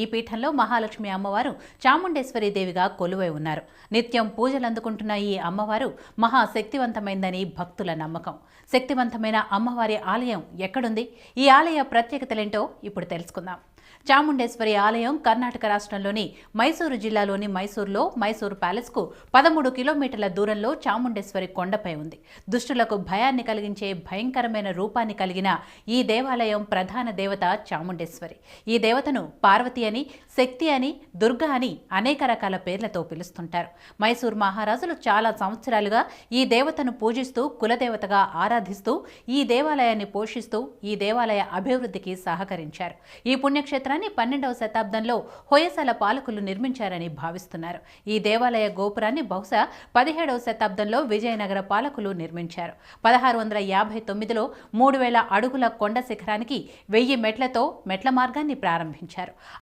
ఈ పీఠంలో మహాలక్ష్మి అమ్మవారు చాముండేశ్వరి దేవిగా కొలువై ఉన్నారు. నిత్యం పూజలు అందుకుంటున్న ఈ అమ్మవారు మహాశక్తివంతమైందని భక్తుల నమ్మకం. శక్తివంతమైన అమ్మవారి ఆలయం ఎక్కడుంది? ఈ ఆలయ ప్రత్యేకతలేంటో ఇప్పుడు తెలుసుకుందాం. చాముండేశ్వరి ఆలయం కర్ణాటక రాష్ట్రంలోని మైసూరు జిల్లాలోని మైసూరులో మైసూరు ప్యాలెస్కు పదమూడు కిలోమీటర్ల దూరంలో చాముండేశ్వరి కొండపై ఉంది. దుష్టులకు భయాన్ని కలిగించే భయంకరమైన రూపాన్ని కలిగిన ఈ దేవాలయం ప్రధాన దేవత చాముండేశ్వరి. ఈ దేవతను పార్వతి అని శక్తి అని దుర్గా అని అనేక రకాల పేర్లతో పిలుస్తుంటారు. మైసూరు మహారాజులు చాలా సంవత్సరాలుగా ఈ దేవతను పూజిస్తూ కులదేవతగా ఆరాధిస్తూ ఈ దేవాలయాన్ని పోషిస్తూ ఈ దేవాలయ అభివృద్ధికి సహకరించారు. ఈ పుణ్యక్ష పుణ్యక్షేత్రాన్ని పన్నెండవ శతాబ్దంలో హొయసల పాలకులు నిర్మించారని భావిస్తున్నారు. ఈ దేవాలయ గోపురాన్ని బహుశా పదిహేడవ శతాబ్దంలో విజయనగర పాలకులు నిర్మించారు. పదహారు వందల యాభై తొమ్మిదిలో మూడు వేల అడుగుల కొండ శిఖరానికి వెయ్యి మెట్లతో మెట్ల మార్గాన్ని ప్రారంభించారు.